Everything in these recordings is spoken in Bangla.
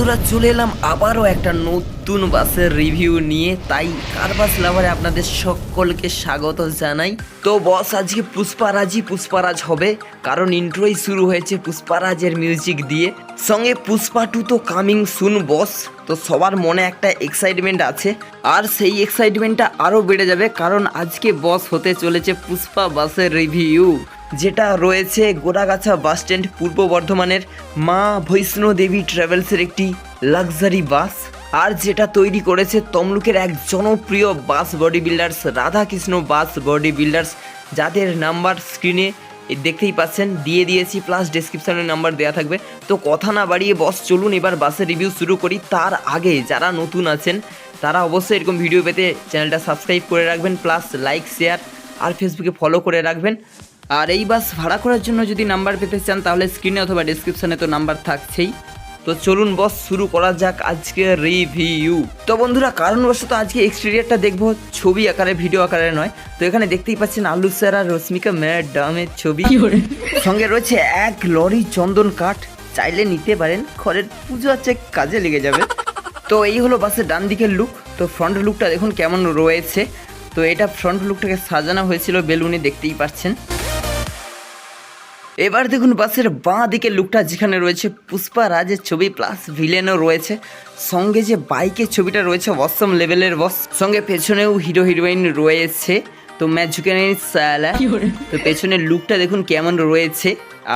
বন্ধুরা, চলে এলাম আবারও একটা নতুন বাসের রিভিউ নিয়ে। তাই কার বাস লাভারে আপনাদের সকলকে স্বাগত জানাই। তো বস আজকে পুষ্পারাজই পুষ্পারাজ হবে, কারণ ইন্ট্রোই শুরু হয়েছে পুষ্পারাজের মিউজিক দিয়ে। সঙ্গে পুষ্পা টু তো কামিং সুন বস তো সবার মনে একটা এক্সাইটমেন্ট আছে, আর সেই এক্সাইটমেন্টটা আরও বেড়ে যাবে, কারণ আজকে বস হতে চলেছে পুষ্পা বাসের রিভিউ যেটা রয়েছে গোড়াগাছা বাস স্ট্যান্ড পূর্ব বর্ধমানের মা বৈষ্ণো দেবী ট্রাভেলসের একটি লাক্সারি বাস। আর যেটা তৈরি করেছে তমলুকের এক জনপ্রিয় bus body builders Radhakrishna bus body builders যাদের নাম্বার স্ক্রিনে দেখতেই পাচ্ছেন, দিয়ে দিয়েছি প্লাস ডেসক্রিপশনে নাম্বার দেওয়া থাকবে। তো কথা না বাড়িয়ে বস চলুন এবার বাসের রিভিউ শুরু করি। তার আগে যারা নতুন আছেন, তারা অবশ্যই এরকম ভিডিও পেতে চ্যানেলটা সাবস্ক্রাইব করে রাখবেন প্লাস লাইক শেয়ার আর ফেসবুকে ফলো করে রাখবেন। আর এই বাস ভাড়া করার জন্য যদি নাম্বার পেতে চান তাহলে স্ক্রিনে অথবা ডিসক্রিপশনে তো নাম্বার থাকছেই। তো চলুন বস শুরু করা যাক আজকে রিভিউ তো বন্ধুরা কারণবশত আজকে এক্সটেরিয়ারটা দেখব ছবি আকারে ভিডিও আকারে নয়। তো এখানে দেখতেই পাচ্ছেন আলু স্যার আর রশ্মিকা ম্যাডামের ছবি। সঙ্গে রয়েছে এক লরি চন্দন কাঠ। চাইলে নিতে পারেন ঘরের পুজো আছে কাজে লেগে যাবে। তো এই হলো বাসের ডান দিকের লুক তো ফ্রন্ট লুকটা দেখুন কেমন রয়েছে। তো এটা ফ্রন্ট লুকটাকে সাজানো হয়েছিল বেলুনে দেখতেই পাচ্ছেন। এবার দেখুন বাসের বাঁ দিকের লুকটা যেখানে রয়েছে পুষ্পা রাজের ছবি প্লাস ভিলেনও রয়েছে। সঙ্গে যে বাইকের ছবিটা রয়েছে অসম লেভেলের বস সঙ্গে পেছনেও হিরো হিরোইন রয়েছে। তো ম্যাচ ঝুঁকে সালা। তো পেছনের লুকটা দেখুন কেমন রয়েছে।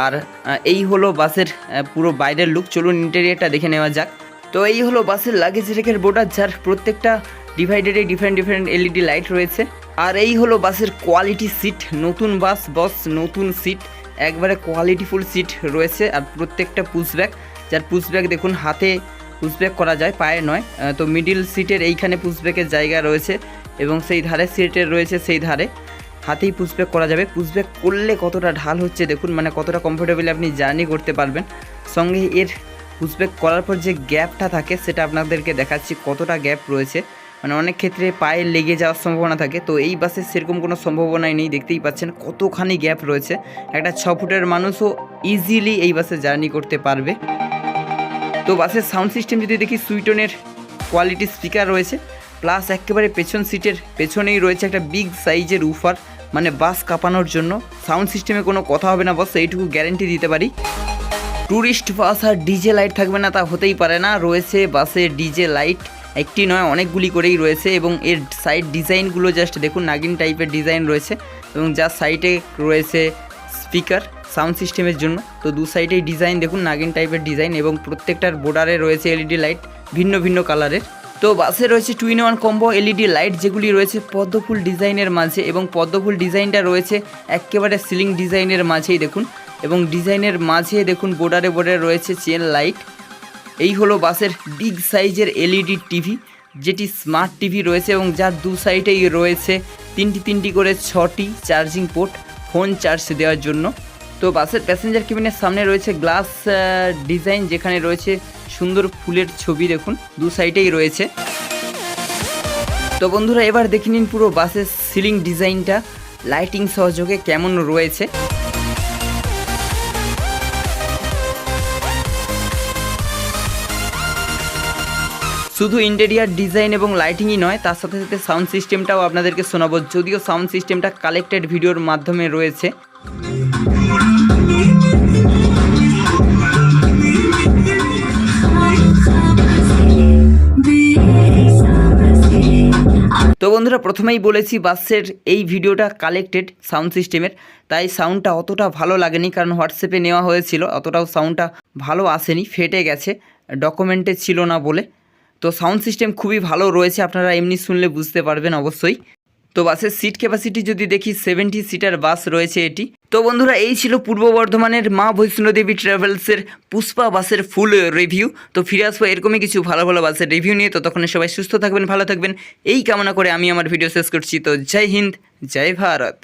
আর এই হলো বাসের পুরো বাইরের লুক চলুন ইন্টেরিয়ারটা দেখে নেওয়া যাক। তো এই হলো বাসের লাগেজ রেখের বোর্ডার যার প্রত্যেকটা ডিভাইডেডে ডিফারেন্ট ডিফারেন্ট এলইডি লাইট রয়েছে। আর এই হলো বাসের কোয়ালিটি সিট নতুন বাস বস নতুন সিট একবারে কোয়ালিটিফুল সিট রয়েছে আর প্রত্যেকটা পুশব্যাক যার পুশব্যাক দেখুন, হাতে পুশব্যাক করা যায়, পায়ে নয়। তো মিডিল সিটের এইখানে পুশব্যাকের জায়গা রয়েছে এবং সেই ধারে সিটের রয়েছে সেই ধারে। হাতেই পুশব্যাক করা যাবে। পুশব্যাক করলে কতটা ঢাল হচ্ছে দেখুন মানে কতটা কমফোর্টেবলি আপনি জার্নি করতে পারবেন। সঙ্গে এর পুশব্যাক করার পর যে গ্যাপটা থাকে, সেটা আপনাদেরকে দেখাচ্ছি কতটা গ্যাপ রয়েছে। মানে অনেক ক্ষেত্রে পায়ে লেগে যাওয়ার সম্ভাবনা থাকে। তো এই বাসে সেরকম কোনো সম্ভাবনাই নেই, দেখতেই পাচ্ছেন কতখানি গ্যাপ রয়েছে। একটা ছ ফুটের মানুষও ইজিলি এই বাসে জার্নি করতে পারবে। তো বাসের সাউন্ড সিস্টেম যদি দেখি, সুইটনের কোয়ালিটি স্পিকার রয়েছে প্লাস একেবারে পেছন সিটের পেছনেই রয়েছে একটা বিগ সাইজের উফার মানে বাস কাঁপানোর জন্য। সাউন্ড সিস্টেমে কোনো কথা হবে না বস এইটুকু গ্যারেন্টি দিতে পারি। ট্যুরিস্ট বাস আর ডিজে লাইট থাকবে না, তা হতেই পারে না। রয়েছে বাসে ডিজে লাইট একটি নয়, অনেকগুলি করেই রয়েছে এবং এর সাইড ডিজাইনগুলো জাস্ট দেখুন, নাগিন টাইপের ডিজাইন রয়েছে এবং যার সাইডে রয়েছে স্পিকার সাউন্ড সিস্টেমের জন্য। তো দু সাইডেই ডিজাইন দেখুন, নাগিন টাইপের ডিজাইন এবং প্রত্যেকটার বোর্ডারে রয়েছে এলইডি লাইট ভিন্ন ভিন্ন কালারের তো বাসে রয়েছে two in one combo LED light যেগুলি রয়েছে পদ্মফুল ডিজাইনের মাঝে এবং পদ্মফুল ডিজাইনটা রয়েছে একেবারে সিলিং ডিজাইনের মাঝেই দেখুন। এবং ডিজাইনের মাঝে দেখুন বোর্ডারে বোর্ডারে রয়েছে চেন লাইট এই হলো বাসের বিগ সাইজের এলইডি টিভি যেটি স্মার্ট টিভি রয়েছে এবং যার দু সাইডেই রয়েছে তিনটি তিনটি করে ছটি চার্জিং পোর্ট ফোন চার্জ দেওয়ার জন্য। তো বাসের প্যাসেঞ্জার কেবিনের সামনে রয়েছে গ্লাস ডিজাইন যেখানে রয়েছে সুন্দর ফুলের ছবি দেখুন, দু সাইডেই রয়েছে। তো বন্ধুরা, এবার দেখে নিন পুরো বাসের সিলিং ডিজাইনটা লাইটিং সহযোগে কেমন রয়েছে। শুধু ইন্টেরিয়ার ডিজাইন এবং লাইটিংই নয়, তার সাথে সাথে সাউন্ড সিস্টেমটাও আপনাদেরকে শোনাবো। যদিও সাউন্ড সিস্টেমটা কালেক্টেড ভিডিওর মাধ্যমে রয়েছে। তো বন্ধুরা, প্রথমেই বলেছি, বাসের এই ভিডিওটা কালেক্টেড সাউন্ড সিস্টেমের তাই সাউন্ডটা অতটা ভালো লাগেনি, কারণ হোয়াটসঅ্যাপে নেওয়া হয়েছিল। অতটাও সাউন্ডটা ভালো আসেনি, ফেটে গেছে। ডকুমেন্টে ছিল না বলে। তো সাউন্ড সিস্টেম খুবই ভালো রয়েছে, আপনারা এমনি শুনলে বুঝতে পারবেন অবশ্যই। তো বাসের সিট ক্যাপাসিটি যদি দেখি সেভেন্টি সিটার বাস রয়েছে এটি। তো বন্ধুরা, এই ছিল পূর্ব বর্ধমানের মা বৈষ্ণোদেবী ট্রাভেলসের পুষ্পা বাসের ফুল রিভিউ তো ফিরে আসব এরকমই কিছু ভালো ভালো বাসের রিভিউ নিয়ে। তো তখন সবাই সুস্থ থাকবেন, ভালো থাকবেন। এই কামনা করে আমি আমার ভিডিও শেষ করছি। তো জয় হিন্দ, জয় ভারত।